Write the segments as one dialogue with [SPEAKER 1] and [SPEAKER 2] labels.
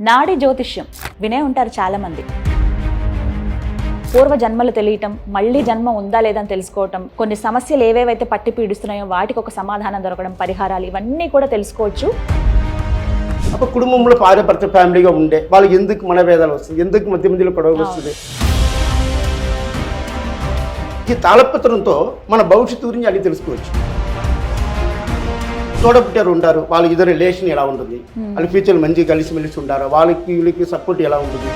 [SPEAKER 1] నాడి జ్యోతిష్యం. వినే ఉంటారు చాలా మంది పూర్వ జన్మలు తెలియటం మళ్ళీ జన్మ ఉందా లేదా అని తెలుసుకోవటం కొన్ని సమస్యలు ఏవేవైతే పట్టి పీడిస్తున్నాయో వాటికి ఒక సమాధానం దొరకడం పరిహారాలు ఇవన్నీ కూడా తెలుసుకోవచ్చు.
[SPEAKER 2] ఒక కుటుంబంలో భార్యాభర్త ఫ్యామిలీగా ఉండే వాళ్ళకి ఎందుకు మనభేదాలు వస్తుంది ఎందుకు మధ్య మధ్యలో గొడవ వస్తుంది ఈ తాళపత్రంతో మన భవిష్యత్తు గురించి అన్ని తెలుసుకోవచ్చు. తోడపుట్టారు ఉంటారు వాళ్ళ ఇద్దరు రిలేషన్ ఎలా ఉంటుంది? వాళ్ళ ఫ్యూచర్ మంచిగా కలిసిమెలిసి ఉంటారు వాళ్ళకి వీళ్ళకి సపోర్ట్ ఎలా ఉంటుంది?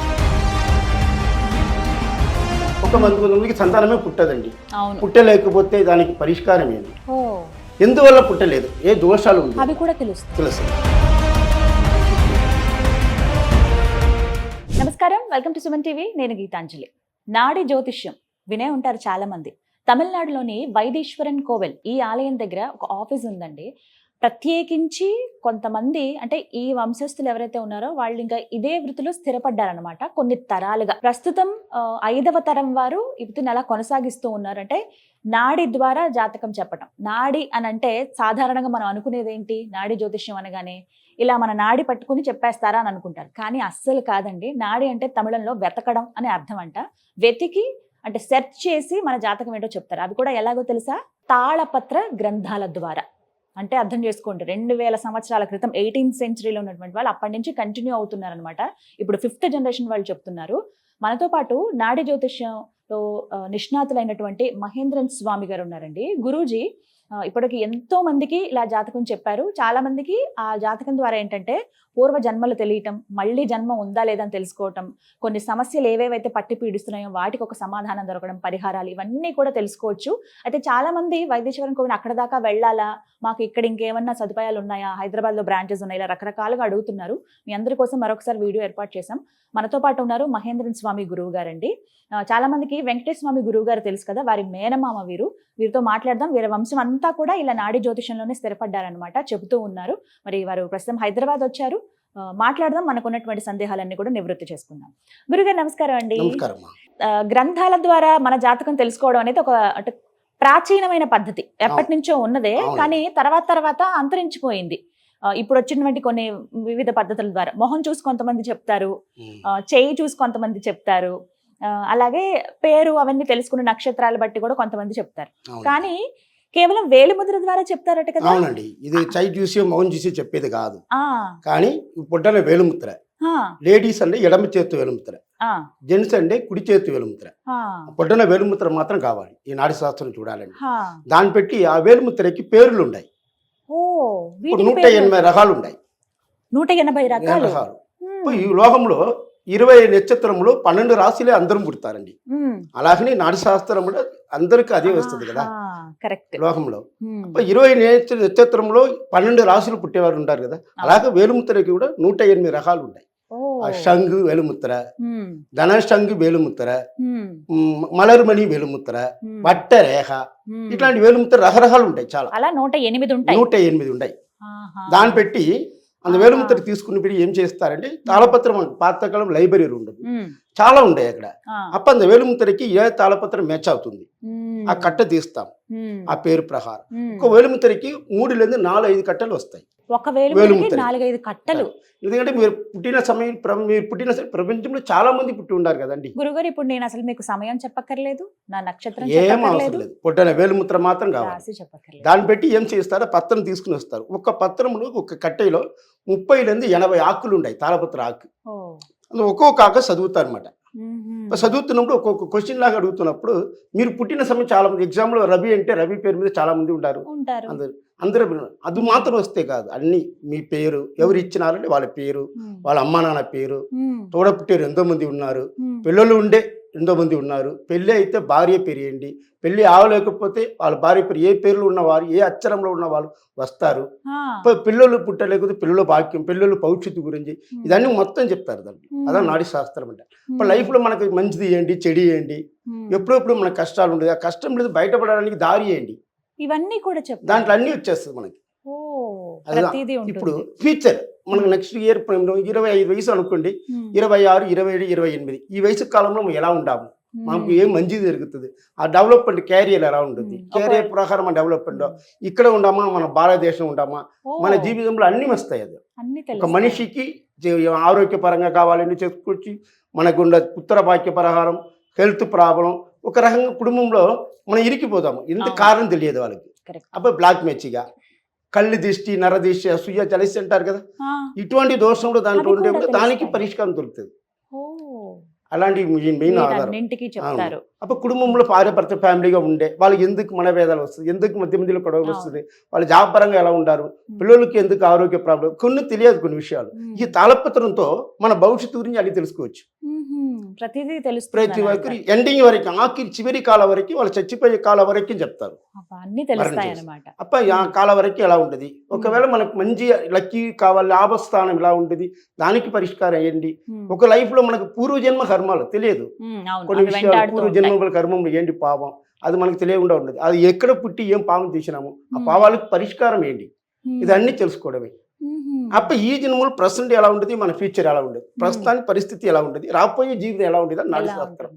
[SPEAKER 2] ఒక మంది కొంతమందికి సంతానమే పుట్టదండి. పుట్టలేకపోతే దానికి పరిష్కారం ఏంటి? ఎందువల్ల పుట్టలేదు? ఏ దోషాలు
[SPEAKER 1] అవి కూడా తెలుస్తుంది
[SPEAKER 2] తెలుసు
[SPEAKER 1] నమస్కారం. వెల్కమ్ టు సుమన్ టీవీ నేను గీతాంజలి. నాడి జ్యోతిష్యం. వినే ఉంటారు చాలా మంది తమిళనాడులోని వైదీశ్వరన్ కోవెల్ ఈ ఆలయం దగ్గర ఒక ఆఫీస్ ఉందండి. ప్రత్యేకించి కొంతమంది అంటే ఈ వంశస్థులు ఎవరైతే ఉన్నారో వాళ్ళు ఇంకా ఇదే వృత్తిలో స్థిరపడ్డారనమాట కొన్ని తరాలుగా. ప్రస్తుతం ఐదవ తరం వారు ఈ వృత్తిని అలా కొనసాగిస్తూ ఉన్నారంటే నాడి ద్వారా జాతకం చెప్పటం. నాడి అని అంటే సాధారణంగా మనం అనుకునేది ఏంటి నాడి జ్యోతిష్యం అనగానే ఇలా మన నాడి పట్టుకుని చెప్పేస్తారా అని అనుకుంటారు. కానీ అస్సలు కాదండి. నాడి అంటే తమిళంలో వెతకడం అనే అర్థం అంట. వెతికి అంటే సెర్చ్ చేసి మన జాతకం ఏంటో చెప్తారు. అది కూడా ఎలాగో తెలుసా? తాళపత్ర గ్రంథాల ద్వారా. అంటే అర్థం చేసుకోండి. రెండు వేల సంవత్సరాల క్రితం ఎయిటీన్త్ సెంచరీలో ఉన్నటువంటి వాళ్ళు అప్పటి నుంచి కంటిన్యూ అవుతున్నారనమాట ఇప్పుడు ఫిఫ్త్ జనరేషన్ వాళ్ళు చెప్తున్నారు. మనతో పాటు నాడి జ్యోతిష్యంలో నిష్ణాతులైనటువంటి మహేంద్రన్ స్వామి గారు ఉన్నారండి. గురూజీ ఇప్పటికి ఎంతో మందికి ఇలా జాతకం చెప్పారు. చాలా మందికి ఆ జాతకం ద్వారా ఏంటంటే పూర్వ జన్మలు తెలియటం మళ్ళీ జన్మ ఉందా లేదా అని తెలుసుకోవటం కొన్ని సమస్యలు ఏవేవైతే పట్టి పీడిస్తున్నాయో వాటికి ఒక సమాధానం దొరకడం పరిహారాలు ఇవన్నీ కూడా తెలుసుకోవచ్చు. అయితే చాలా మంది వైద్యశ్వరం కోవిని అక్కడ దాకా వెళ్ళాలా? మాకు ఇక్కడ ఇంకేమన్నా సదుపాయాలు ఉన్నాయా? హైదరాబాద్లో బ్రాంచెస్ ఉన్నాయి? ఇలా రకరకాలుగా అడుగుతున్నారు. మీ అందరి కోసం మరొకసారి వీడియో ఏర్పాటు చేశాం. మనతో పాటు ఉన్నారు మహేంద్రన్ స్వామి గురువు గారండి. చాలా మందికి వెంకటేశ్వర స్వామి గురువు గారు తెలుసు కదా? వారి మేనమామ వీరు. వీరితో మాట్లాడదాం. వీరి వంశం అంతా కూడా ఇలా నాడి జ్యోతిషంలోనే స్థిరపడ్డారనమాట చెబుతూ ఉన్నారు. మరి వారు ప్రస్తుతం హైదరాబాద్ వచ్చారు. మాట్లాడదాం మనకున్నటువంటి సందేహాలన్నీ కూడా నివృత్తి చేసుకుందాం. గురుగారు నమస్కారం అండి. గ్రంథాల ద్వారా మన జాతకం తెలుసుకోవడం అనేది ఒక ప్రాచీనమైన పద్ధతి. ఎప్పటి నుంచో ఉన్నదే. కానీ తర్వాత తర్వాత అంతరించిపోయింది. ఇప్పుడు వచ్చినటువంటి కొన్ని వివిధ పద్ధతుల ద్వారా. మొహం చూసి కొంతమంది చెప్తారు. చేయి చూసి కొంతమంది చెప్తారు. అలాగే పేరు అవన్నీ తెలుసుకున్న నక్షత్రాలు బట్టి కూడా కొంతమంది చెప్తారు. కానీ కేవలం వేలిముద్ర ద్వారా చెప్తారట కదా?
[SPEAKER 2] అవునండి. ఇది చై చూసి మౌన్ చూసి చెప్పేది కాదు. కానీ పుట్టన వేలుముద్ర
[SPEAKER 1] ఆ,
[SPEAKER 2] లేడీస్ అంటే ఎడమ చేతు వేలుముద్ర జెంట్స్ అంటే కుడి చేతు వేలుముద్ర పుట్టన వేలుముద్ర మాత్రం కావాలి. ఈ నాడి శాస్త్రం చూడాలండి. దాన్ని పెట్టి ఆ వేలుముద్రకి పేర్లు ఉన్నాయి నూట ఎనభై రకాలు ఉన్నాయి
[SPEAKER 1] నూట ఎనభై రకాలు.
[SPEAKER 2] ఈ లోకంలో ఇరవై నక్షత్రములు పన్నెండు రాశులే అందరం పుడతారండి. అలాగనే నాడి శాస్త్రం కూడా అందరికీ అదే వస్తుంది కదా.
[SPEAKER 1] కరెక్ట్.
[SPEAKER 2] లోకంలో. ఇరవై నక్షత్రంలో పన్నెండు రాశులు పుట్టేవారు ఉంటారు కదా. అలాగే వేలుముద్రకి కూడా నూట ఎనిమిది రకాలు ఉంటాయి. ఆ షంగు వేలుముద్ర ధనషంగు వేలుముద్ర మలర్మణి వేలుముద్ర రేఖ ఇట్లాంటి వేలుముద్ర రకరకాలు ఉంటాయి చాలా.
[SPEAKER 1] అలా నూట ఎనిమిది ఉంటాయి.
[SPEAKER 2] నూట ఎనిమిది ఉంటాయి. దాన్ని పెట్టి అంత. వేలుముద్ర తీసుకుని పెట్టి ఏం చేస్తారంటే తాళపత్రం పాతకాలం లైబ్రరీ ఉండదు చాలా ఉంటాయి అక్కడ. అప్పుడు అంత వేలుముద్రకి ఏ తాళపత్రం మ్యాచ్ అవుతుంది? ఆ కట్ట తీస్తాం. ఆ పేరు ప్రకారం
[SPEAKER 1] ఉమ్.
[SPEAKER 2] ఒక వేలుముద్రకి మూడు లేదా నాలుగు ఐదు కట్టలు వస్తాయి.
[SPEAKER 1] ఒక వేలు. నాలుగైదు కట్టలు.
[SPEAKER 2] ఎందుకంటే మీరు పుట్టిన సమయం మీరు పుట్టిన ప్రపంచంలో చాలా మంది పుట్టి ఉన్నారు కదండి.
[SPEAKER 1] గురుగారు ఇప్పుడు నేను అసలు మీకు సమయం చెప్పక్కర్లేదు నా నక్షత్రం
[SPEAKER 2] ఏం అవసరం లేదు. పుట్టిన వేలుముద్ర మాత్రం కావాలి.
[SPEAKER 1] చెప్పక్కర్లేదు.
[SPEAKER 2] దాన్ని పెట్టి ఏం చేస్తారో పత్రం తీసుకుని వస్తారు. ఒక పత్రంలో ఒక కట్టెలో ముప్పై నుండి ఎనభై ఆకులు ఉన్నాయి తాళపత్ర ఆకు. ఒక్కొక్క ఆకు చదువుతారు అనమాట. చదువుతున్నప్పుడు ఒక్కొక్క క్వశ్చన్ లాగా అడుగుతున్నప్పుడు మీరు పుట్టిన సమయం చాలా మంది ఎగ్జామ్లో రవి అంటే రవి పేరు మీద చాలా మంది ఉంటారు.
[SPEAKER 1] ఉంటారు.
[SPEAKER 2] అందరు. అందరూ. అది మాత్రం వస్తే కాదు. అన్ని మీ పేరు ఎవరు ఇచ్చినారంటే వాళ్ళ పేరు వాళ్ళ అమ్మా నాన్న పేరు తోడపుట్టారు ఎంతో మంది ఉన్నారు. పిల్లలు ఉండే ఎంతో మంది ఉన్నారు. పెళ్ళి అయితే భార్య పేరు ఏంటి పెళ్ళి ఆవలేకపోతే వాళ్ళ భార్య పేరు ఏ పేర్లు ఉన్నవారు ఏ అక్షరంలో ఉన్న వాళ్ళు వస్తారు. పిల్లలు పుట్టలేకపోతే పిల్లల భాగ్యం పిల్లలు భవిష్యత్తు గురించి ఇదన్నీ మొత్తం చెప్తారు దాన్ని. అదే నాడి శాస్త్రం అంటే. ఇప్పుడు లైఫ్లో మనకి మంచిది ఏంటి చెడు ఏంటి?
[SPEAKER 1] ఉమ్.
[SPEAKER 2] ఎప్పుడెప్పుడు మనకు కష్టాలు ఉండేది. ఆ కష్టం లేదు బయటపడడానికి దారి ఏంటి?
[SPEAKER 1] ఇవన్నీ కూడా చెప్తారు
[SPEAKER 2] దాంట్లో అన్నీ వచ్చేస్తుంది మనకి. ఇప్పుడు ఫ్యూచర్ మనకు నెక్స్ట్ ఇయర్ ఇరవై ఐదు వయసు అనుకోండి ఇరవై ఆరు ఇరవై ఏడు ఇరవై ఎనిమిది ఈ వయసు కాలంలో మనం ఎలా ఉంటాము
[SPEAKER 1] ఉమ్.
[SPEAKER 2] మనకు ఏం మంచిది జరుగుతుంది? ఆ డెవలప్మెంట్ క్యారియర్ ఎలా ఉంటుంది. క్యారియర్ ప్రకారం మన డెవలప్మెంట్ ఇక్కడ ఉండమా? మన భారతదేశం ఉండమా? మన జీవితంలో అన్ని వస్తాయి అది. ఒక మనిషికి ఆరోగ్యపరంగా కావాలని చెప్పుకొచ్చి మనకున్న ఉత్తర భాగ్య పరిహారం హెల్త్ ప్రాబ్లం ఒక రకంగా కుటుంబంలో మనం ఇరికిపోతాము. ఇంత. కారణం తెలియదు వాళ్ళకి. అప్పుడు బ్లాక్ మెచ్చిగా కళ్ళు దిష్టి నర దిష్టి అసూయ జలసి అంటారు కదా. ఇటువంటి దోషంలో దాంట్లో
[SPEAKER 1] అవి
[SPEAKER 2] ఉంటే
[SPEAKER 1] కూడా
[SPEAKER 2] కూడా దానికి. పరిష్కారం దొరుకుతుంది. అలాంటి మెయిన్ ఆధారం.
[SPEAKER 1] చెప్తారు.
[SPEAKER 2] అప్పుడు కుటుంబంలో భార్యభర్త ఫ్యామిలీగా ఉండే వాళ్ళకి ఎందుకు మనవేదాలు వస్తుంది? ఎందుకు మధ్య మధ్యలో గొడవలు. వస్తుంది? వాళ్ళు జాబ్ పరంగా ఎలా ఉంటారు? పిల్లలకి ఎందుకు ఆరోగ్య ప్రాబ్లం? కొన్ని తెలియదు కొన్ని విషయాలు. ఈ తాళపత్రంతో మన భవిష్యత్తు గురించి అన్ని తెలుసుకోవచ్చు.
[SPEAKER 1] ప్రతిదీ తెలుస్తుంది
[SPEAKER 2] ప్రతి ఒక్కరి ఎండింగ్ వరకు ఆఖరి చివరి కాలం వరకు వాళ్ళు చచ్చిపోయే కాలం వరకు చెప్తారు.
[SPEAKER 1] అన్ని తెలుస్తాయి అనమాట
[SPEAKER 2] అప్ప ఆ కాలం వరకు ఎలా ఉంటుంది? ఒకవేళ మనకు మంచి లక్కీ కావాలి లాభస్థానం ఎలా ఉంటుంది? దానికి పరిష్కారం అయ్యండి ఒక లైఫ్లో మనకు పూర్వజన్మ కర్మాలు తెలియదు. కొన్ని విషయాలు పూర్వ జన్మల కర్మంలో ఏంటి పాపం? అది మనకు తెలియకుండా ఉండదు అది ఎక్కడ పుట్టి ఏం పాపం తీసినాము ఆ. పాపాలకు పరిష్కారం ఏంటి? ఇదన్నీ తెలుసుకోవడమే. అప్ప ఈ జన్మలు ప్రజెంట్ ఎలా ఉంటుంది మన ఫ్యూచర్ ఎలా ఉండదు? ప్రస్తుతానికి పరిస్థితి ఎలా ఉంటుంది రాబోయే జీవితం ఎలా ఉంటుంది అని నాడు శాస్త్రం.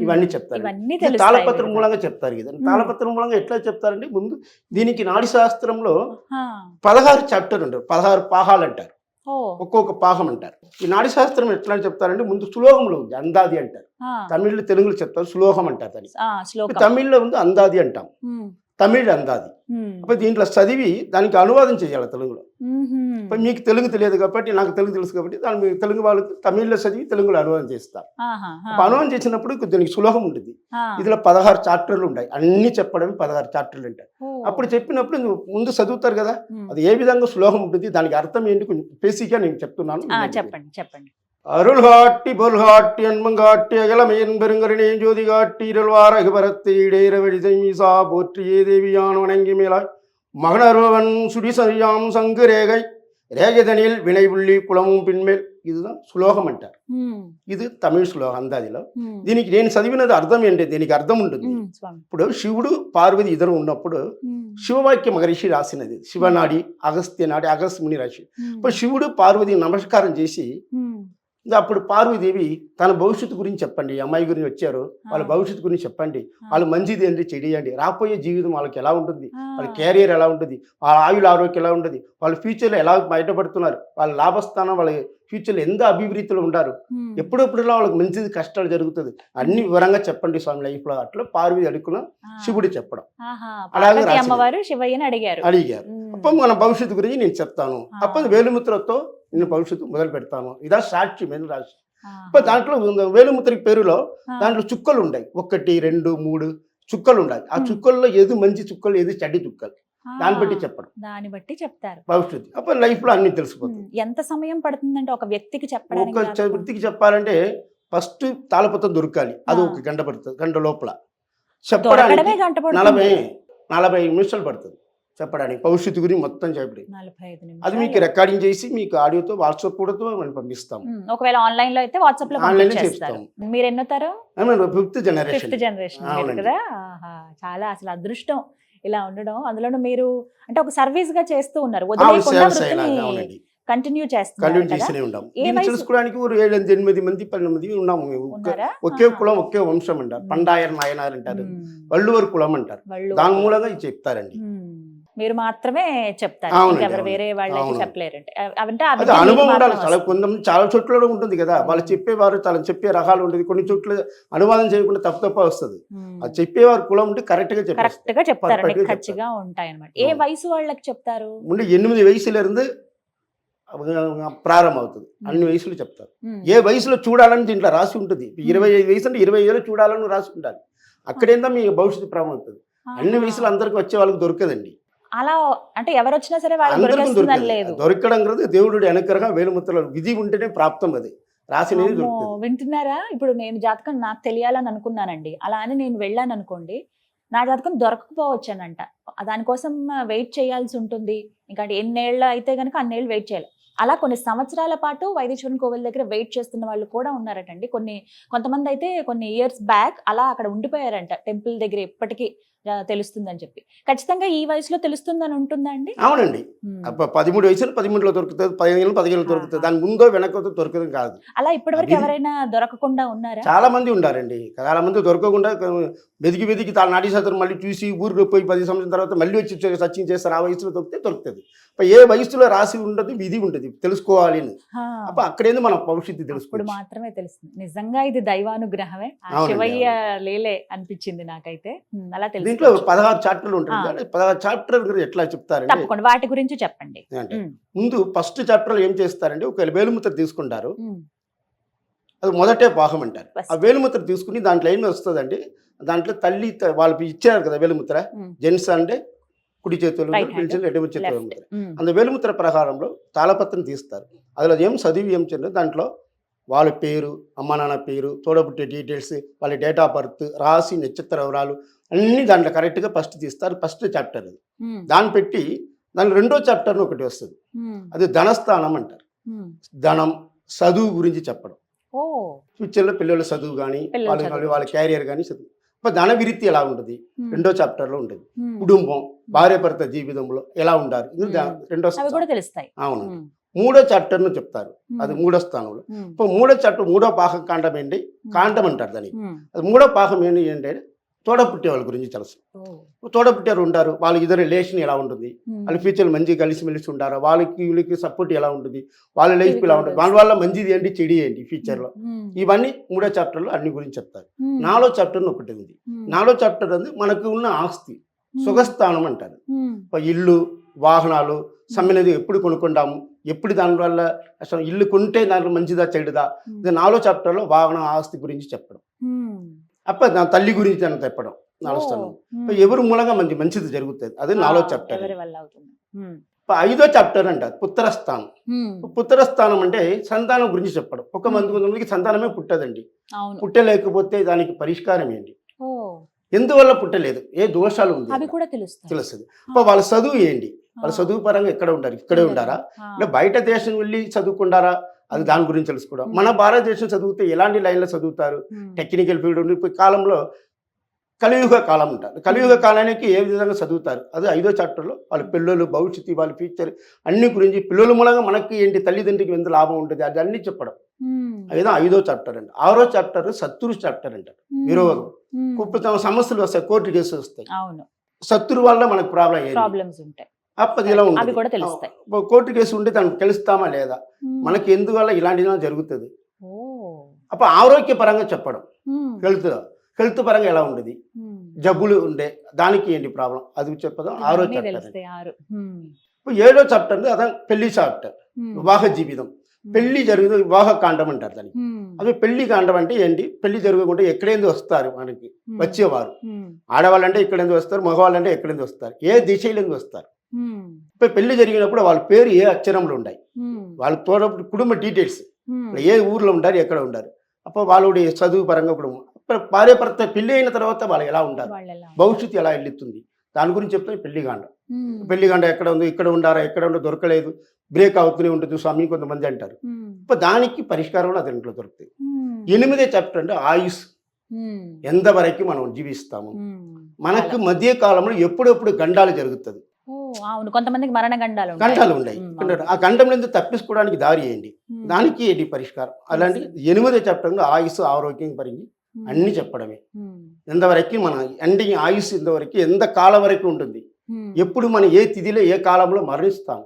[SPEAKER 2] ఇవన్నీ చెప్తారు. తాళపత్రం. మూలంగా చెప్తారు ఇది. తాళపత్రం మూలంగా ఎట్లా చెప్తారంటే ముందు దీనికి నాడి శాస్త్రంలో పదహారు చాప్టర్ ఉంటారు. పదహారు పాహాలు అంటారు. ఒక్కొక్క పాహం అంటారు. ఈ నాడి శాస్త్రం ఎట్లా చెప్తారంటే ముందు సులోహంలో ఉంది అందాది అంటారు. తమిళ్ళో తెలుగులో చెప్తారు సులోహం అంటారు దాన్ని. తమిళ్ళో ఉంది అందాది అంటాం. తమిళ్ అందాది. అప్పుడు దీంట్లో చదివి దానికి అనువాదం చేయాలి తెలుగులో. ఇప్పుడు మీకు తెలుగు తెలియదు కాబట్టి నాకు తెలుగు తెలుసు కాబట్టి దాన్ని తెలుగు వాళ్ళకి తమిళ్ళో చదివి తెలుగులో అనువాదం చేస్తారు. అనువాదం చేసినప్పుడు దీనికి సులభం ఉంటుంది. ఇందులో పదహారు చాప్టర్లు ఉంటాయి. అన్ని చెప్పడం పదహారు చాప్టర్లు ఉంటాయి అప్పుడు చెప్పినప్పుడు నువ్వు ముందు చదువుతారు కదా
[SPEAKER 1] మ్మ్.
[SPEAKER 2] అది ఏ విధంగా సులభం ఉంటుంది దానికి అర్థం ఏంటి కొంచెం బేసిక్గా నేను చెప్తున్నాను
[SPEAKER 1] ఆ,
[SPEAKER 2] వినండి.
[SPEAKER 1] చెప్పండి చెప్పండి
[SPEAKER 2] அருள் காட்டி பொருள் காட்டி அன்பம் காட்டி அகலமையன் பெருங்கருணே ஜோதி காட்டி இருள்வார் அகுபரத்தை இடையிறவழி மீசா போற்றியே தேவியான் வணங்கி மேலாய் மகனருவன் சுடிசரியாம் சங்கு ரேகை ரேகதனில் வினை புள்ளி குளமும் பின்மேல் இதுதான் సులోహం అంటారు
[SPEAKER 1] మ్మ్.
[SPEAKER 2] ఇది తమిళ శ్లోకం అందాదిలో
[SPEAKER 1] మ్మ్.
[SPEAKER 2] దీనికి నేను చదివినది అర్థం ఏంటి దీనికి అర్థం ఉంటుంది
[SPEAKER 1] మ్మ్, స్వామి
[SPEAKER 2] ఇప్పుడు శివుడు పార్వతి ఇద్దరు ఉన్నప్పుడు
[SPEAKER 1] మ్మ్.
[SPEAKER 2] శివవాక్య మహర్షి రాసినది శివనాడి అగస్త్య నాడి అగస్త్య ముని రాసి
[SPEAKER 1] మ్మ్.
[SPEAKER 2] ఇప్పుడు శివుడు పార్వతి నమస్కారం చేసి
[SPEAKER 1] మ్మ్.
[SPEAKER 2] ఇంకా అప్పుడు పార్వతీదేవి తన భవిష్యత్తు గురించి చెప్పండి ఈ అమ్మాయి గురించి వచ్చారు వాళ్ళ
[SPEAKER 1] ఆ.
[SPEAKER 2] భవిష్యత్తు గురించి చెప్పండి వాళ్ళు మంచిది ఏంటి చెడియండి రాబోయే జీవితం వాళ్ళకి ఎలా ఉంటుంది
[SPEAKER 1] ఆ,
[SPEAKER 2] వాళ్ళ కెరియర్ ఎలా ఉంటుంది వాళ్ళ ఆయుల ఆరోగ్యం ఎలా ఉంటుంది వాళ్ళ ఫ్యూచర్లో ఎలా బయటపడుతున్నారు వాళ్ళ లాభస్థానం వాళ్ళ ఫ్యూచర్లో ఎంత అభివృద్ధిలో ఉంటారు. ఎప్పుడెప్పుడులా వాళ్ళకి మంచిది కష్టాలు జరుగుతుంది? అన్ని వివరంగా చెప్పండి స్వామి లైఫ్లో అట్లా పార్వతి అడుగున శివుడు చెప్పడం. అలాగే.
[SPEAKER 1] అమ్మవారు శివయ్యని అడిగారు.
[SPEAKER 2] అడిగారు. అప్పుడు మన భవిష్యత్తు గురించి నేను చెప్తాను. అప్పుడు వేలుముద్రతో నేను భవిష్యత్తు మొదలు పెడతాను. ఇదా సాక్షి మీద రాసి
[SPEAKER 1] ఆహా.
[SPEAKER 2] అప్పుడు దాంట్లో ఉంది, వేలుముద్రకి పేరులో దాంట్లో చుక్కలు ఉంటాయి ఒకటి రెండు మూడు చుక్కలు ఉన్నాయి ఆ. చుక్కల్లో ఏది మంచి చుక్కలు ఏది చెడ్డ చుక్కలు. దాన్ని బట్టి చెప్పడం.
[SPEAKER 1] దాన్ని బట్టి చెప్తారు.
[SPEAKER 2] భవిష్యత్తు. అప్పుడు లైఫ్లో అన్ని తెలిసిపోతుంది.
[SPEAKER 1] ఎంత సమయం పడుతుందంటే ఒక వ్యక్తికి చెప్పడానికి
[SPEAKER 2] ఒక? వ్యక్తికి చెప్పాలంటే ఫస్ట్ తాళపత్రం దొరకాలి. అది. ఒక గంట పడుతుంది గంట లోపల. చెప్పడానికి నలభై నలభై నిమిషాలు పడుతుంది చెప్పడానికి. భవిష్యత్తు గురించి మొత్తం చెప్పడం అది మీకు. రికార్డింగ్ చేసి మీకు ఆడియోతో వాట్సాప్ కూడా మనం పంపిస్తాం.
[SPEAKER 1] ఒకవేళ ఆన్లైన్లో అయితే వాట్సాప్లో
[SPEAKER 2] ఆన్లైన్
[SPEAKER 1] పంపించేస్తారు మీరు ఎన్నోతారు
[SPEAKER 2] ఫిఫ్త్
[SPEAKER 1] ఫిఫ్త్
[SPEAKER 2] జనరేషన్
[SPEAKER 1] జనరేషన్
[SPEAKER 2] అవునండి.
[SPEAKER 1] కదా? చాలా అసలు అదృష్టం. ఇలా ఉండడం. అందులోనూ మీరు అంటే ఒక సర్వీస్గా చేస్తూ ఉన్నారు. కంటిన్యూ చేస్తున్నారు
[SPEAKER 2] చేస్తూనే ఉంటాం దీన్ని తెలుసుకోవడానికి ఒక ఏడు ఎనిమిది మంది పన్నెండు మంది ఉన్నాము మేము. ఒకే కులం ఒకే వంశం అంటారు. పండాయర్ నాయనారు అంటారు. వళ్ళువరు కులం అంటారు. దాని మూలంగా చెప్తారండి.
[SPEAKER 1] మీరు మాత్రమే చెప్తారు. వేరే
[SPEAKER 2] వాళ్ళు
[SPEAKER 1] చెప్పలేరంటే
[SPEAKER 2] అనుభవం ఉండాలి. చాలా కొంతమంది చాలా చోట్ల ఉంటుంది కదా. వాళ్ళు చెప్పేవారు చాలా చెప్పే రకాలు ఉంటుంది కొన్ని చోట్ల అనువాదం చేయకుండా తప్పు తప్ప వస్తుంది. అది చెప్పేవారు కులం ఉంటే
[SPEAKER 1] కరెక్ట్గా కరెక్ట్గా చెప్తారు. ఖచ్చితంగా ఉంటాయి అనమాట ఏ వయసు వాళ్ళకి చెప్తారు?
[SPEAKER 2] ముందే ఎనిమిది వయసుల ప్రారంభమవుతుంది. అన్ని వయసులు చెప్తారు. ఏ వయసులో చూడాలని దీంట్లో రాసి ఉంటుంది. ఇరవై ఐదు వయసు అంటే ఇరవై ఏళ్ళు చూడాలని రాసి అక్కడేందా మీ భవిష్యత్తు ప్రారంభం అవుతుంది అన్ని వయసులు అందరికి వచ్చే వాళ్ళకి దొరకదండి.
[SPEAKER 1] అలా అంటే ఎవరు వచ్చినా సరే దొరికేస్తుందని
[SPEAKER 2] దొరకదు.
[SPEAKER 1] లేదు.
[SPEAKER 2] దొరకడం దేవుడు అనుగ్రహం వేలుముద్రలు విధి ఉంటేనే ప్రాప్తం అది. రాసినది
[SPEAKER 1] వింటున్నారా? ఇప్పుడు నేను జాతకం నాకు తెలియాలని అనుకున్నానండి. అలా అని నేను వెళ్ళాను అనుకోండి నా జాతకం దొరకకపోవచ్చానంట. దానికోసం వెయిట్ చేయాల్సి ఉంటుంది. ఇంకా అంటే ఎన్నేళ్ళు అయితే కనుక అన్నేళ్ళు వెయిట్ చేయాలి. అలా కొన్ని సంవత్సరాల పాటు వైద్యశ్వరన్ కోవిల్ దగ్గర వెయిట్ చేస్తున్న వాళ్ళు కూడా ఉన్నారటండి. కొన్ని కొంతమంది అయితే కొన్ని ఇయర్స్ బ్యాక్ అలా అక్కడ ఉండిపోయారంట. టెంపుల్ దగ్గర ఎప్పటికీ ఆ, తెలుస్తుందని చెప్పి. ఖచ్చితంగా ఈ వయసులో తెలుస్తుందని ఉంటుందా అండి?
[SPEAKER 2] అవునండి. పదమూడు వయసులో పదమూడులో దొరుకుతుంది పదిహేను పదిహేను దొరుకుతుంది. దాని ముందో వెనకో దొరకదు కాదు.
[SPEAKER 1] అలా ఇప్పటివరకు ఎవరైనా దొరకకుండా ఉన్నారా?
[SPEAKER 2] చాలా మంది ఉండారండి. చాలా మంది దొరకకుండా వెతికి వెతికి తాను నాటి శాస్త్రం మళ్ళీ చూసి ఊరికి పోయి పది సంవత్సరం తర్వాత మళ్ళీ వచ్చి సచిన్ చేస్తారు. ఆ వయసులో దొరికితే దొరుకుతుంది. ఏ వయసులో రాసి ఉండదు విధి ఉంటుంది తెలుసుకోవాలి అని.
[SPEAKER 1] హా.
[SPEAKER 2] అప్ప అక్కడేంది మన భవిష్యత్తు తెలుసుకోవచ్చు.
[SPEAKER 1] మాత్రమే తెలుస్తుంది. నిజంగా ఇది దైవానుగ్రహమే. శివయ్య లేలే అనిపించింది నాకైతే. అలా
[SPEAKER 2] దీంట్లో పదహారు చాప్టర్లు ఉంటాయి పదహారు చాప్టర్ గురించి ఎట్లా చెప్తారంటే
[SPEAKER 1] తప్పకుండా. వాటి గురించి చెప్పండి.
[SPEAKER 2] అంటే ముందు ఫస్ట్ చాప్టర్లో ఏం చేస్తారంటే ఒక వేలుముద్ర తీసుకుంటారు అది మొదటే భాగం అంటారు. ఆ వేలుముద్ర తీసుకుని దాంట్లో ఏమి వస్తుందండి దాంట్లో తల్లి త- వాళ్ళు ఇచ్చారు కదా వేలుముద్ర.
[SPEAKER 1] ఉమ్.
[SPEAKER 2] జెంట్స్ అంటే కుడి చేతులు పిలిచిన ఎడమ చేతులు. వేలుముద్ర. అందు వేలుముద్ర ప్రకారంలో తాళపత్రం తీస్తారు. అందులో ఏం చదివి ఏం చేయరు దాంట్లో వాళ్ళ పేరు అమ్మ నాన్న పేరు తోడబుట్టే డీటెయిల్స్ వాళ్ళ డేట్ ఆఫ్ బర్త్ రాసి నక్షత్ర వివరాలు అన్నీ దాంట్లో కరెక్ట్గా ఫస్ట్ తీస్తారు ఫస్ట్ చాప్టర్ అది. దాన్ని పెట్టి దాని రెండో చాప్టర్ ఒకటి వస్తుంది. అది ధనస్థానం అంటారు. ధనం చదువు గురించి చెప్పడం. ఫ్యూచర్లో పిల్లల చదువు కానీ వాళ్ళ. వాళ్ళ క్యారియర్ కానీ చదువు. ఇప్పుడు ధన విరిత్తి ఎలా ఉంటుంది? రెండో చాప్టర్లో ఉంటుంది. కుటుంబం భార్య భర్త జీవితంలో ఎలా ఉండాలి. రెండో అవును మూడో చాప్టర్ను చెప్తారు. అది మూడో స్థానంలో. ఇప్పుడు మూడో చాప్టర్ మూడో పాకం కాండం ఏంటి? కాండం అంటారు దానికి. అది మూడో పాకం ఏంటి అంటే తోడ పుట్టే వాళ్ళ గురించి తెలుసు. తోడ పుట్టారు ఉంటారు. వాళ్ళ ఇద్దరు రిలేషన్ ఎలా ఉంటుంది? వాళ్ళ ఫ్యూచర్ మంచిగా కలిసిమెలిసి ఉంటారు? వాళ్ళకి వీళ్ళకి సపోర్ట్ ఎలా ఉంటుంది? వాళ్ళ లైఫ్ ఎలా ఉంటుంది? వాళ్ళ వల్ల మంచిది ఏంటి? చెడి ఏంటి? ఫ్యూచర్లో ఇవన్నీ మూడో చాప్టర్లో అన్ని గురించి చెప్తారు. నాలుగో చాప్టర్ ఒకటి ఉంది. నాలుగో చాప్టర్ అది మనకు ఉన్న ఆస్తి. సుఖస్థానం అంటారు. ఇల్లు వాహనాలు సమ్మెనది ఎప్పుడు కొనుక్కుంటాము? ఎప్పుడు దానివల్ల అసలు ఇల్లు కొంటే దాంట్లో మంచిదా చెడుదా? ఇది నాలుగో చాప్టర్లో వాహన ఆస్తి గురించి చెప్పడం. అప్ప నా తల్లి గురించి అని చెప్పడం
[SPEAKER 1] ఉమ్.
[SPEAKER 2] ఎవరు మూలంగా మంచి మంచిది జరుగుతుంది. అదే నాలుగో
[SPEAKER 1] ఆ,
[SPEAKER 2] చాప్టర్ ఐదో చాప్టర్ అంటారు పుత్రస్థానం. పుత్రస్థానం అంటే సంతానం గురించి చెప్పడం. ఒక మంది కొంతమందికి సంతానమే పుట్టదండి. పుట్టలేకపోతే దానికి పరిష్కారం ఏంటి? ఎందువల్ల పుట్టలేదు? ఏ దోషాలు ఉంది తెలుస్తుంది. వాళ్ళ చదువు ఏంటి? వాళ్ళ చదువు పరంగా ఎక్కడ ఉంటారు ఇక్కడే ఉంటారా
[SPEAKER 1] ఆ,
[SPEAKER 2] అంటే బయట దేశం వెళ్ళి చదువుకుంటారా అది దాని గురించి తెలుసుకోవడం. మన భారతదేశం చదివితే ఎలాంటి లైన్లో చదువుతారు? టెక్నికల్ ఫీల్డ్ ఉంది ఇప్పుడు కాలంలో కలియుగ కాలం ఉంటారు కలియుగ కాలానికి ఏ విధంగా చదువుతారు? అది ఐదో చాప్టర్లో వాళ్ళ పిల్లలు భవిష్యత్తు వాళ్ళ ఫ్యూచర్ అన్ని గురించి పిల్లల మూలంగా మనకి ఏంటి తల్లిదండ్రికి ఎంత లాభం ఉంటుంది? అది అన్ని చెప్పడం. అదేదో ఐదో చాప్టర్ అండి ఆరో చాప్టర్ సత్తురు చాప్టర్ అంటారు విరోధం. కుప్ప సమస్యలు వస్తాయి కోర్టు కేసులు వస్తాయి. శత్రు వల్ల మనకు ప్రాబ్లం
[SPEAKER 1] ప్రాబ్లమ్స్ ఉంటాయి.
[SPEAKER 2] అప్పది ఇలా ఉంటుంది.
[SPEAKER 1] కూడా తెలుస్తాయి.
[SPEAKER 2] ఆ, కోర్టు కేసు ఉంటే దానికి తెలుస్తామా లేదా? మనకి ఎందువల్ల ఇలాంటిది జరుగుతుంది. అప్పుడు ఆరోగ్యపరంగా చెప్పడం.
[SPEAKER 1] ఉమ్,
[SPEAKER 2] హెల్త్ హెల్త్ పరంగా ఎలా ఉండేది. జబ్బులు ఉండే దానికి ఏంటి ప్రాబ్లం? అది చెప్పడం ఆరో చాప్టర్ ఏడో చాప్టర్ అదే పెళ్ళి చాప్టర్. వివాహ జీవితం. పెళ్ళి జరిగిన వివాహ కాండం అంటారు
[SPEAKER 1] ఉమ్,
[SPEAKER 2] అదే పెళ్ళి కాండం అంటే ఏంటి? పెళ్ళి జరగకుండా ఎక్కడేంది వస్తారు మనకి? వచ్చేవారు. ఆడవాళ్ళంటే ఎక్కడేంది వస్తారు? మగవాళ్ళంటే ఎక్కడేంది వస్తారు? ఏ దిశలోంది వస్తారు? పెళ్ళి జరిగినప్పుడు వాళ్ళ పేరు ఏ అక్షరంలో ఉన్నాయి వాళ్ళ కుటుంబ డీటెయిల్స్. ఏ ఊర్లో ఉంటారు ఎక్కడ ఉంటారు అప్పుడు వాళ్ళుడి చదువు పరంగా అప్పుడు భార్య భర్త పెళ్ళి అయిన తర్వాత వాళ్ళు ఎలా ఉంటారు భవిష్యత్తు ఎలా వెళ్ళుతుంది దాని గురించి చెప్తే పెళ్ళి కాండ
[SPEAKER 1] ఉమ్,
[SPEAKER 2] పెళ్ళి కాండ ఎక్కడ ఉంది ఇక్కడ ఉండారా ఎక్కడ ఉందో దొరకలేదు. బ్రేక్ అవుతూనే ఉంటుంది స్వామి కొంతమంది అంటారు. ఇప్పుడు దానికి పరిష్కారం కూడా దీంట్లో దొరుకుతుంది
[SPEAKER 1] ఉమ్,
[SPEAKER 2] ఎనిమిదే చాప్టర్ అంటే ఆయుష్ ఎంతవరకు మనం జీవిస్తాము. మనకు మధ్య కాలంలో ఎప్పుడెప్పుడు గండాలు జరుగుతుంది?
[SPEAKER 1] అవును. కొంతమందికి మరణ గండాలు
[SPEAKER 2] ఉన్నాయి ఆ గండం నుంచి తప్పించుకోవడానికి దారి ఏంటి? దానికి ఏంటి పరిష్కారం? అలాంటి ఎనిమిదో చాప్టర్లో ఆయుష్ ఆరోగ్యం
[SPEAKER 1] ఉమ్,
[SPEAKER 2] అన్ని చెప్పడమే. ఎంతవరకు మన ఎండింగ్ ఆయుష్ ఎంతవరకు ఎంత కాలం వరకు ఉంటుంది. ఎప్పుడు మనం ఏ తిథిలో ఏ కాలంలో మరణిస్తాం?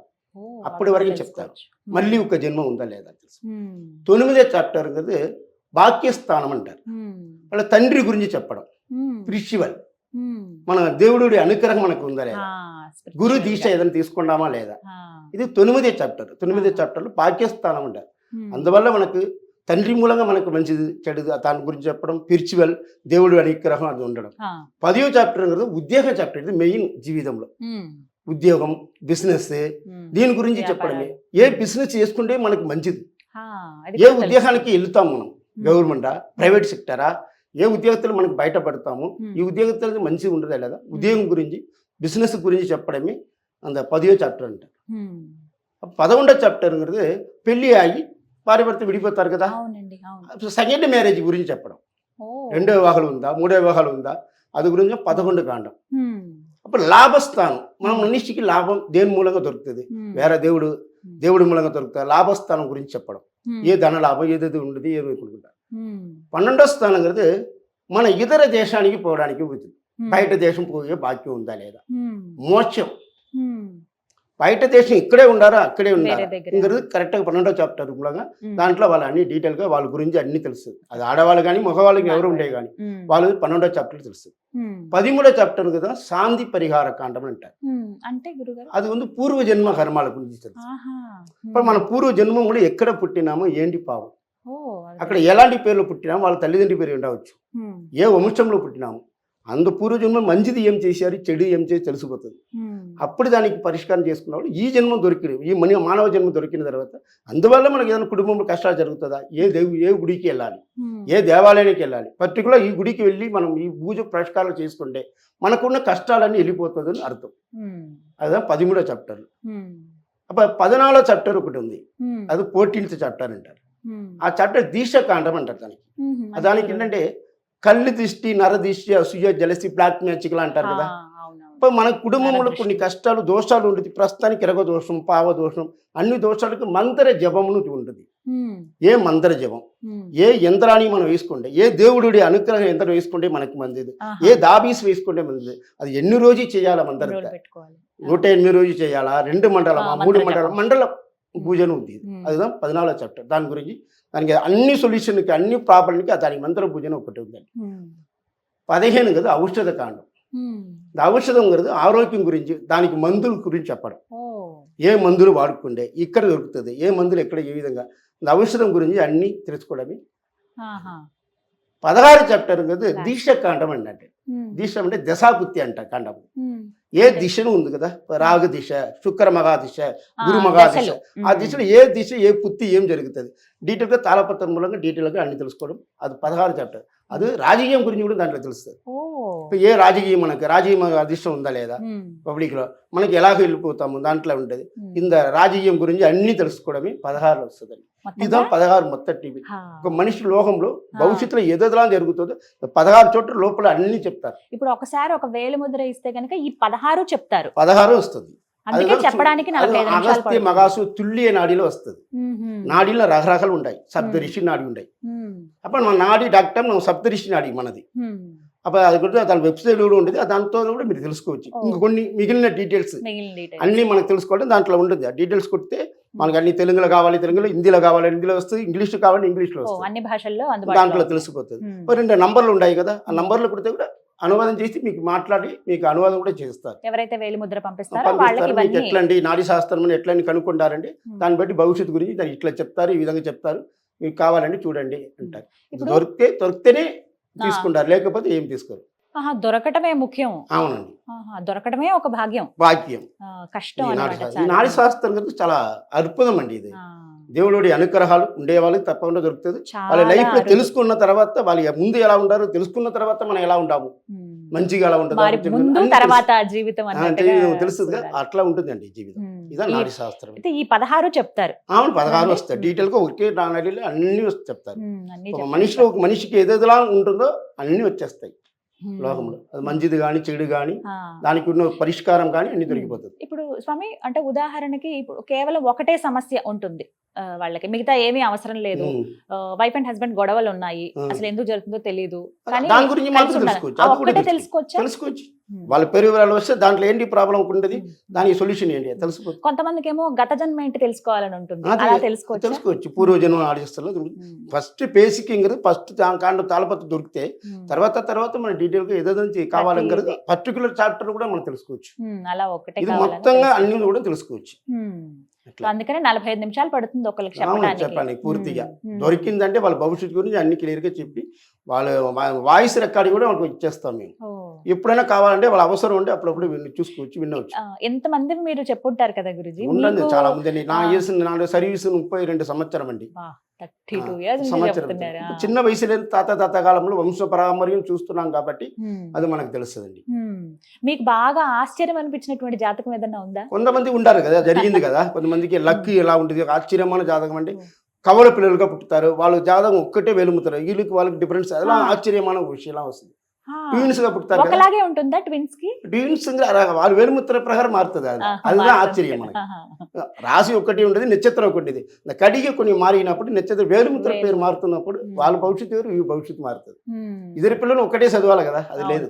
[SPEAKER 2] అప్పటి వరకు చెప్తారు. మళ్ళీ ఒక జన్మ ఉందా లేదా తెలుసు. తొమ్మిదే చాప్టర్ కదా భాగ్యస్థానం అంటారు. వాళ్ళ తండ్రి గురించి చెప్పడం. Spiritual
[SPEAKER 1] um.
[SPEAKER 2] మన దేవుడి అనుగ్రహం మనకు ఉందా లేదా? గురు. దీక్ష ఏదైనా తీసుకున్నామా లేదా? ఇది తొమ్మిదే చాప్టర్ తొమ్మిదే. చాప్టర్లో అంటారు
[SPEAKER 1] ఉమ్,
[SPEAKER 2] అందువల్ల మనకు తండ్రి మూలంగా మనకు మంచిది చెడు దాని గురించి చెప్పడం స్పిరిచువల్ దేవుడి అనుగ్రహం అది ఉండడం.
[SPEAKER 1] ఆ,
[SPEAKER 2] పదియో చాప్టర్ అనేది ఉద్యోగ చాప్టర్ ఇది మెయిన్ జీవితంలో. ఉద్యోగం బిజినెస్. దీని గురించి చెప్పడమే. ఏ బిజినెస్ చేసుకుంటే మనకు మంచిది? ఏ ఉద్యోగానికి వెళ్తాం మనం. గవర్నమెంటా? ప్రైవేట్ సెక్టరా? ఏ ఉద్యోగస్తులు మనకు బయటపడతాము. ఈ ఉద్యోగస్తులకి మంచిగా ఉండదా లేదా? ఉద్యోగం గురించి బిజినెస్ గురించి చెప్పడమే అంత పదియో చాప్టర్ అంట.
[SPEAKER 1] ఉమ్.
[SPEAKER 2] పదకొండో చాప్టర్ అనేది పెళ్ళి అయ్యి భార్య భర్త విడిపోతారు కదా? సెకండ్ మ్యారేజ్ గురించి చెప్పడం. రెండో వివాహాలు ఉందా? మూడో వివాహాలు ఉందా? అది గురించి పదకొండు కాండం. అప్పుడు లాభస్థానం. మనం మనిషికి లాభం దేని మూలంగా దొరుకుతుంది. వేరే దేవుడు దేవుడి మూలంగా దొరుకుతుంది? లాభస్థానం గురించి చెప్పడం. ఏ ధన లాభం ఏదేది ఉండదు ఏమి అనుకుంటారు
[SPEAKER 1] హ్మ్.
[SPEAKER 2] పన్నెండో స్థానం కదా మన ఇతర దేశానికి పోవడానికి ఉంటుంది. బయట దేశం పోయే భాగ్యం ఉందా లేదా. మోక్షం. బయట దేశం ఇక్కడే ఉండారా అక్కడే ఉండారా. ఇంకా కరెక్ట్గా పన్నెండో చాప్టర్ మూలంగా. దాంట్లో వాళ్ళు అన్ని డీటెయిల్గా వాళ్ళ గురించి అన్ని తెలుస్తుంది అది ఆడవాళ్ళు కానీ మగవాళ్ళకి ఎవరు ఉండే కానీ. వాళ్ళు పన్నెండో చాప్టర్
[SPEAKER 1] హ్మ్.
[SPEAKER 2] పదిమూడో చాప్టర్ కదా శాంతి పరిహార కాండం అంటారు.
[SPEAKER 1] అంటే గురుగారు
[SPEAKER 2] అది ఉంది పూర్వ జన్మ కర్మాల గురించి తెలుసు ఇప్పుడు మన పూర్వ జన్మ కూడా ఎక్కడ పుట్టినామో ఏంటి పావం. అక్కడ ఎలాంటి పేర్లు పుట్టినామో వాళ్ళ తల్లిదండ్రి పేరు ఉండవచ్చు. ఏ వంశంలో పుట్టినాము అందు పూర్వజన్మ మంచిది ఏం చేశారు చెడు ఏం చేసి తెలిసిపోతుంది. అప్పుడు దానికి పరిష్కారం చేసుకున్నప్పుడు ఈ జన్మ దొరికిన ఈ మన మానవ జన్మ దొరికిన తర్వాత అందువల్ల మనకి ఏదైనా కుటుంబంలో కష్టాలు జరుగుతుందా? ఏ దేవు ఏ గుడికి వెళ్ళాలి. ఏ దేవాలయానికి వెళ్ళాలి? పర్టికులర్ ఈ గుడికి వెళ్ళి మనం ఈ పూజ పరిష్కారాలు చేసుకుంటే మనకున్న కష్టాలన్నీ వెళ్ళిపోతుందని అర్థం. అదే పదిమూడో చాప్టర్ పద్నాలుగో చాప్టర్ ఒకటి ఉంది. అది ఫోర్టీన్త్ చాప్టర్ అంటారు. ఆ చాప్టర్ దీక్షకాండం అంటారు దానికి. దానికి ఏంటంటే కళ్ళు దిష్టి నర దిష్టి అసూయ జలసి బ్లాక్ మ్యాజిక్లు అంటారు కదా. ఇప్పుడు మన కుటుంబంలో. కొన్ని కష్టాలు దోషాలు ఉంటుంది ప్రస్తుతానికి ఎరగ దోషం పావ దోషం అన్ని దోషాలకు మంత్ర జపమును ఉంటుంది. ఏ మంత్ర జపం. ఏ యంత్రాన్ని మనం వేసుకుంటే ఏ దేవుడి అనుగ్రహ యంత్రం వేసుకుంటే మనకి మంచిది. ఏ దాబీస్ వేసుకుంటే మంచిది అది ఎన్ని రోజు చేయాలా మంత్ర నూట ఎనిమిది రోజు చేయాలా రెండు మండలమా మూడు మండలం. మండల ఉంది
[SPEAKER 1] హ్మ్.
[SPEAKER 2] అది పద్నాలుగో చాప్టర్ దాని గురించి దానికి అన్ని సొల్యూషన్కి అన్ని ప్రాబ్లంకి దానికి మంత్ర పూజన ఒకటి ఉందండి. పదిహేను కదా ఔషధ కాండం
[SPEAKER 1] హ్మ్.
[SPEAKER 2] ఔషధం కదా ఆరోగ్యం గురించి దానికి మందుల గురించి చెప్పడం ఏ మందులు వాడుకుంటే ఇక్కడ దొరుకుతుంది ఏ మందులు ఎక్కడ ఏ విధంగా ఔషధం గురించి అన్నీ తెలుసుకోవడమే. పదహారు చాప్టర్ కదా దీక్ష కాండం అంటే. దీక్ష అంటే దశాపుత్తి అంట కాండం. ఏ దిశను ఉంది కదా? రాగ దిశ శుక్ర మగా దిశ
[SPEAKER 1] ఆ,
[SPEAKER 2] గురు మగా దిశ.
[SPEAKER 1] దశలు.
[SPEAKER 2] ఆ. దిశలో ఏ దిశ ఏ పుత్తి ఏం జరుగుతుంది? డీటెయిల్గా తాళపత్రం మూలంగా డీటెయిల్గా అన్ని తెలుసుకోవడం. అది పదహారు చాప్టర్. అది రాజకీయం గురించి కూడా దాంట్లో తెలుస్తుంది. ఏ రాజకీయం మనకి? రాజకీయ అధిష్టం ఉందా లేదా. పబ్లిక్లో. మనకి ఎలా వెళ్ళిపోతాము దాంట్లో ఉంటుంది. ఇంత రాజకీయం గురించి అన్ని తెలుసుకోవడమే పదహారు వస్తుంది
[SPEAKER 1] మొత్తంగా?
[SPEAKER 2] ఇదా పదహారు మొత్తం టీవీ. ఒక మనిషి లోకంలో. భవిష్యత్తులో ఏదోలా జరుగుతుందో పదహారు చోట్ల లోపల అన్ని చెప్తారు.
[SPEAKER 1] ఇప్పుడు ఒకసారి ఒక వేలు ముద్ర ఇస్తే కనుక ఈ పదహారు చెప్తారు.
[SPEAKER 2] పదహారు వస్తుంది.
[SPEAKER 1] అందుకే చెప్పడానికి
[SPEAKER 2] అగస్త్య. మగాసు తుల్లియ నాడిలో వస్తుంది. నాడీలో రకరకాలు ఉంటాయి. సప్తరిషి నాడి ఉంటాయి. అప్పుడు మన నాడి డాక్టర్ మనం సప్తరిషి నాడి మనది. అప్పుడు అది కూడా దాని వెబ్సైట్ కూడా ఉంటుంది. దాంతో కూడా మీరు తెలుసుకోవచ్చు.
[SPEAKER 1] ఓ.
[SPEAKER 2] ఇంకా కొన్ని మిగిలిన డీటెయిల్స్. అన్నీ మనకు తెలుసుకోవడం దాంట్లో ఉంటుంది. ఆ డీటెయిల్స్ కొడితే మనకి అన్ని తెలుగులో కావాలి తెలుగులో హిందీలో కావాలి హిందీలో వస్తుంది ఇంగ్లీష్ కావాలి ఇంగ్లీష్లో వస్తుంది.
[SPEAKER 1] అన్ని భాషల్లో
[SPEAKER 2] దాంట్లో తెలిసిపోతుంది. రెండు నంబర్లు ఉన్నాయి కదా. ఆ నంబర్లు కొడితే కూడా అనువాదం చేసి మీకు మాట్లాడి మీకు అనువాదం కూడా చేస్తారు.
[SPEAKER 1] ఎవరైతే వేలు ముద్ర పంపిస్తారో
[SPEAKER 2] మీకు ఎట్లండి నాడీ శాస్త్రం అని ఎట్లని కనుక్కుంటారండి. దాన్ని బట్టి భవిష్యత్తు గురించి దాన్ని ఇట్లా చెప్తారు ఈ విధంగా చెప్తారు మీకు కావాలండి చూడండి అంటారు. దొరికితే దొరికితేనే తీసుకుంటారు లేకపోతే ఏం తీసుకోరు.
[SPEAKER 1] దొరకటమే ముఖ్యం.
[SPEAKER 2] అవునండి.
[SPEAKER 1] దొరకటమే ఒక భాగ్యం. ఆ, కష్టం
[SPEAKER 2] నాడి శాస్త్రం. చాలా. అద్భుతం అండి ఇది. దేవుడి అనుగ్రహాలు ఉండే వాళ్ళకి తప్పకుండా దొరుకుతుంది వాళ్ళ
[SPEAKER 1] లైఫ్లో.
[SPEAKER 2] తెలుసుకున్న తర్వాత వాళ్ళు ముందు ఎలా ఉంటారు తెలుసుకున్న తర్వాత మనం ఎలా ఉంటాము
[SPEAKER 1] మ్మ్.
[SPEAKER 2] మంచిగా ఎలా ఉంటుంది
[SPEAKER 1] తర్వాత జీవితం
[SPEAKER 2] తెలుస్తుంది. అట్లా ఉంటుందండి జీవితం. ఇదా నాడి శాస్త్రం
[SPEAKER 1] అయితే ఈ పదహారు చెప్తారు
[SPEAKER 2] అవును పదహారు వస్తాయి డీటెయిల్గా ఒకే నాడిలో అన్ని చెప్తారు ఒక. మనిషిలో ఒక మనిషికి ఏదేదిలా ఉంటుందో అన్ని వచ్చేస్తాయి. లోకంలో అది మంచిది కానీ చెడు కానీ. దానికి ఉన్న పరిష్కారం కానీ అన్ని దొరికిపోతుంది.
[SPEAKER 1] ఇప్పుడు స్వామి అంటే ఉదాహరణకి ఇప్పుడు కేవలం ఒకటే సమస్య ఉంటుంది వాళ్ళకి. మిగతా ఏమీ అవసరం లేదు. వైఫ్ అండ్ హస్బెండ్ గొడవలు ఉన్నాయి. అసలు ఎందుకు జరుగుతుందో తెలియదు కానీ.
[SPEAKER 2] తెలుసుకోవచ్చు? తెలుసుకోవచ్చు.
[SPEAKER 1] ఉమ్.
[SPEAKER 2] వాళ్ళ పేరు వివరాలు వస్తే దాంట్లో ఏంటి ప్రాబ్లం ఉంటుంది?
[SPEAKER 1] ఉమ్.
[SPEAKER 2] దానికి సొల్యూషన్ ఏంటి? తెలుసుకోవచ్చు
[SPEAKER 1] కొంతమందికి ఏమో గత జన్మ ఏంటి తెలుసుకోవాలని ఉంటుంది. తెలుసుకోవచ్చు?
[SPEAKER 2] తెలుసుకోవచ్చు. పూర్వజన్మ ఆడిస్తారు ఫస్ట్ బేసిక్ ఫస్ట్ కాండ తాళపత్ర దొరికితే తర్వాత తర్వాత మన డీటెయిల్గా ఏదో నుంచి కావాలంకరదు
[SPEAKER 1] ప్రతిదీ.
[SPEAKER 2] పర్టికులర్ చాప్టర్ కూడా మనం తెలుసుకోవచ్చు.
[SPEAKER 1] అలా ఒకటే
[SPEAKER 2] ఇది మొత్తంగా. అన్ని కూడా తెలుసుకోవచ్చు.
[SPEAKER 1] అందుకనే నలభై ఐదు నిమిషాలు పడుతుంది ఒకరికి చెప్పడానికి.
[SPEAKER 2] చెప్పండి పూర్తిగా. దొరికిందంటే వాళ్ళ భవిష్యత్తు గురించి అన్ని క్లియర్గా చెప్పి వాళ్ళ వాయిస్ రికార్డ్ కూడా వాళ్ళకి ఇచ్చేస్తాం మేము. ఎప్పుడైనా కావాలంటే వాళ్ళ అవసరం ఉంటే అప్పుడప్పుడు చూసుకోవచ్చు వినవచ్చు.
[SPEAKER 1] ఎంతమంది మీరు చెప్పుంటారు కదా గురుజీ?
[SPEAKER 2] ఉండండి చాలా మంది అండి. నా. చేసిన నా సర్వీస్ ముప్పై రెండు సంవత్సరం అండి. సంవత్సరం. చిన్న వయసులో తాత తాత కాలంలో వంశ పరామర్యం చూస్తున్నాం కాబట్టి. అది మనకు తెలుస్తుందండి.
[SPEAKER 1] మీకు బాగా ఆశ్చర్యం అనిపించినటువంటి జాతకం ఏదన్నా ఉందా?
[SPEAKER 2] కొంతమంది ఉంటారు కదా జరిగింది కదా. కొంతమందికి లక్ ఎలా ఉంటుంది ఆశ్చర్యమైన జాతకం అంటే కవల పిల్లలుగా పుట్టుతారు. వాళ్ళ జాతకం ఒక్కటే వెలుముతారు వీళ్ళకి వాళ్ళకి డిఫరెన్స్ అలా. ఆశ్చర్యమైన విషయం వస్తుంది. ట్విన్స్ గా పుడతారు కదా
[SPEAKER 1] ఒకలాగే ఉంటుందా ట్విన్స్ కి
[SPEAKER 2] ట్విన్స్ వాళ్ళు వేలుముత్ర ప్రకారం మారుతుంది అది
[SPEAKER 1] ఆహా,
[SPEAKER 2] அதுதான்
[SPEAKER 1] మారుతుంది.
[SPEAKER 2] ఆశ్చర్యం మనకి
[SPEAKER 1] ఆహా.
[SPEAKER 2] రాశి ఒకటి ఉంటుంది నక్షత్రం ఒకటి ఉంది కడిగి కొన్ని మారినప్పుడు నక్షత్రం వేలుముద్ర పేరు
[SPEAKER 1] వేలు.
[SPEAKER 2] మారుతున్నప్పుడు
[SPEAKER 1] ఉమ్.
[SPEAKER 2] వాళ్ళ భవిష్యత్తు వేరు ఈ భవిష్యత్తు మారుతుంది
[SPEAKER 1] ఉమ్.
[SPEAKER 2] ఇద్దరు పిల్లలు ఒకటే చదవాలి కదా అది
[SPEAKER 1] అవును.
[SPEAKER 2] లేదు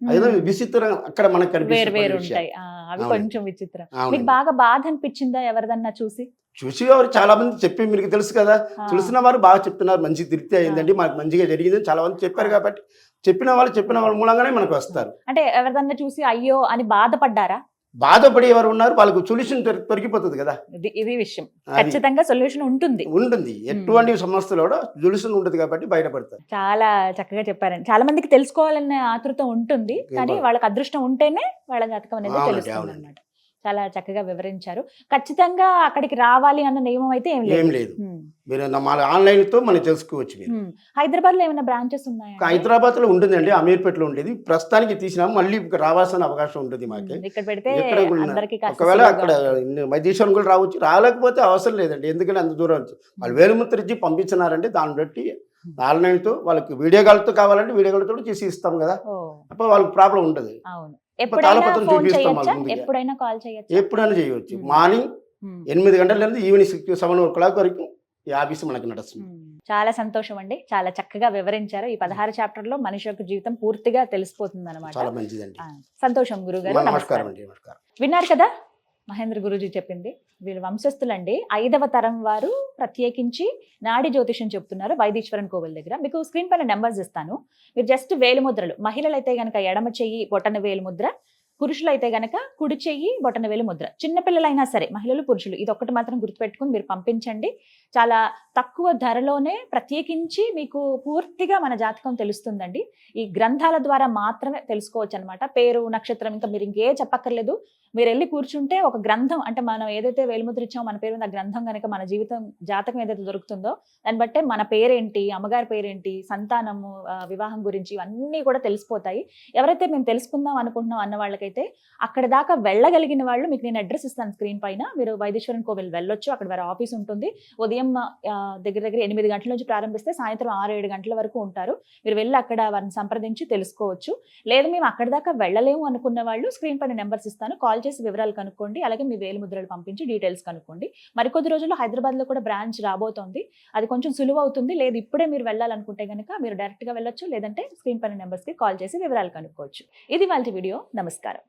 [SPEAKER 2] అదేదో
[SPEAKER 1] ఉమ్.
[SPEAKER 2] విచిత్రం అక్కడ మనకు
[SPEAKER 1] వేరు
[SPEAKER 2] కనిపిస్తుంది
[SPEAKER 1] వేరు
[SPEAKER 2] కొన్ని విషయాలు.
[SPEAKER 1] ఉంటాయి ఆ, అవి
[SPEAKER 2] అవునండి.
[SPEAKER 1] కొంచెం విచిత్రం
[SPEAKER 2] అవునండి.
[SPEAKER 1] మీకు బాగా బాధ అనిపించిందా ఎవరిదన్నా చూసి
[SPEAKER 2] చూసి వారు చాలా మంది చెప్పి మీకు తెలుసు కదా
[SPEAKER 1] ఆ.
[SPEAKER 2] తెలిసిన వారు బాగా చెప్తున్నారు మంచి తృప్తి అయిందండి మాకు మంచిగా జరిగిందని చాలా మంది చెప్పారు కాబట్టి చెప్పిన వాళ్ళు చెప్పిన వాళ్ళ మూలంగానే మనకు వస్తారు.
[SPEAKER 1] అంటే ఎవరిదన్నా చూసి అయ్యో అని బాధపడ్డారా?
[SPEAKER 2] బాధపడి ఎవరు ఉన్నారు వాళ్ళకు సొల్యూషన్ దొరికిపోతుంది కదా.
[SPEAKER 1] ఇది ఇది విషయం. ఖచ్చితంగా సొల్యూషన్ ఉంటుంది.
[SPEAKER 2] ఉంటుంది. ఎటువంటి సమస్యలు కూడా సొల్యూషన్ ఉంటుంది కాబట్టి బయటపడతారు.
[SPEAKER 1] చాలా చక్కగా చెప్పారండి. చాలా మందికి తెలుసుకోవాలనే ఆతృత ఉంటుంది. కానీ వాళ్ళకి అదృష్టం ఉంటేనే వాళ్ళ జాతకం అనేది తెలుస్తుంది. అనమాట చాలా చక్కగా వివరించారు. ఖచ్చితంగా అక్కడికి రావాలి అన్న నియమం అయితే ఏం లేదు.
[SPEAKER 2] మీరు మన ఆన్లైన్తో మనం తెలుసుకోవచ్చు మీరు.
[SPEAKER 1] హైదరాబాద్లో ఏమైనా బ్రాంచెస్ ఉన్నాయా?
[SPEAKER 2] హైదరాబాద్లో ఉంటుందండి. అమీర్పేటలో ఉండేది. ప్రస్తుతానికి తీసినాము మళ్ళీ రావాల్సిన అవకాశం ఉంటుంది మాకు.
[SPEAKER 1] ఇక్కడ పెడితే
[SPEAKER 2] ఒకవేళ అక్కడ మైదీశ్వరం కూడా రావచ్చు. రాలేకపోతే అవసరం లేదండి. ఎందుకంటే అంత దూరం వాళ్ళు వేలుముద్ర ఇచ్చి పంపించినారంటే దాన్ని బట్టి ఆన్లైన్తో వాళ్ళకి వీడియో కాల్తో కావాలంటే వీడియో కాల్తో చేసి ఇస్తాం కదా. అప్పుడు వాళ్ళకి ప్రాబ్లం ఉండదు.
[SPEAKER 1] అవును. ఎప్పుడైనా
[SPEAKER 2] తాళపత్రం
[SPEAKER 1] ఫోన్
[SPEAKER 2] చూపిస్తాం
[SPEAKER 1] చేయొచ్చా?
[SPEAKER 2] వాళ్ళ ముందుగా.
[SPEAKER 1] ఎప్పుడైనా కాల్ చేయొచ్చా?
[SPEAKER 2] ఎప్పుడైనా చేయవచ్చు
[SPEAKER 1] ఉమ్.
[SPEAKER 2] మార్నింగ్
[SPEAKER 1] ఉమ్.
[SPEAKER 2] ఎనిమిది గంటల నుంచి evening six seven o'clock వరకు ఈ ఆఫీస్ మనకి నడుస్తుంది.
[SPEAKER 1] మ్మ్. చాలా సంతోషం అండి. చాలా చక్కగా వివరించారు. ఈ పదహారు చాప్టర్లో మనిషి యొక్క జీవితం పూర్తిగా తెలిసిపోతుంది అనమాట సంతోషం గురుగారు.
[SPEAKER 2] నమస్కారం
[SPEAKER 1] నమస్కారం.
[SPEAKER 2] అండి. నమస్కారం.
[SPEAKER 1] విన్నారు కదా? మహేంద్ర గురూజీ చెప్పింది. వీళ్ళు వంశస్థులండి. ఐదవ తరం వారు ప్రత్యేకించి నాడి జ్యోతిషం చెప్తున్నారు వైదీశ్వరన్ కోవిల్ దగ్గర. మీకు స్క్రీన్ పైన నెంబర్స్ ఇస్తాను. మీరు జస్ట్ వేలిముద్రలు మహిళలు అయితే కనుక ఎడమ చెయ్యి బొటన వేలిముద్ర పురుషులు అయితే గనక కుడి చెయ్యి బొటన వేలు ముద్ర. చిన్నపిల్లలైనా సరే మహిళలు పురుషులు ఇది ఒక్కటి మాత్రం గుర్తుపెట్టుకుని మీరు పంపించండి. చాలా తక్కువ ధరలోనే ప్రత్యేకించి మీకు పూర్తిగా మన జాతకం తెలుస్తుందండి. ఈ గ్రంథాల ద్వారా మాత్రమే తెలుసుకోవచ్చు అనమాట పేరు నక్షత్రం ఇంకా మీరు ఇంకే చెప్పక్కర్లేదు. మీరు వెళ్ళి కూర్చుంటే ఒక గ్రంథం అంటే మనం ఏదైతే వేలుముద్ర ఇచ్చామో మన పేరు మీద ఆ గ్రంథం కనుక మన జీవితం జాతకం ఏదైతే దొరుకుతుందో దాన్ని బట్టే మన పేరేంటి అమ్మగారి పేరేంటి సంతానము వివాహం గురించి ఇవన్నీ కూడా తెలిసిపోతాయి. ఎవరైతే మేము తెలుసుకుందాం అనుకుంటున్నాం అన్న వాళ్ళకైతే అక్కడ దాకా వెళ్ళగలిగిన వాళ్ళు మీకు నేను అడ్రస్ ఇస్తాను స్క్రీన్ పైన. మీరు వైదేశ్వరన్ కోవిల్ వెళ్ళొచ్చు. అక్కడ వారి ఆఫీస్ ఉంటుంది. ఉదయం దగ్గర దగ్గర ఎనిమిది గంటల నుంచి ప్రారంభిస్తే సాయంత్రం ఆరు ఏడు గంటల వరకు ఉంటారు. మీరు వెళ్ళి అక్కడ వారిని సంప్రదించి తెలుసుకోవచ్చు. లేదు మేము అక్కడ దాకా వెళ్ళలేము అనుకున్న వాళ్ళు స్క్రీన్ పైన నెంబర్స్ ఇస్తాను. కాల్ చేసి వివరాలు కనుక్కోండి. అలాగే మీ వేలు ముద్రలు పంపించి డీటెయిల్స్ కనుక్కోండి. మరికొద్ది రోజుల్లో హైదరాబాద్లో కూడా బ్రాంచ్ రాబోతోంది. అది కొంచెం సులువు అవుతుంది. లేదు ఇప్పుడే మీరు వెళ్ళాలనుకుంటే కనుక మీరు డైరెక్ట్గా వెళ్ళొచ్చు. లేదంటే స్క్రీన్ పైన నెంబర్స్కి కాల్ చేసి వివరాలు కనుక్కోవచ్చు. ఇది వాళ్ళ వీడియో. నమస్కారం.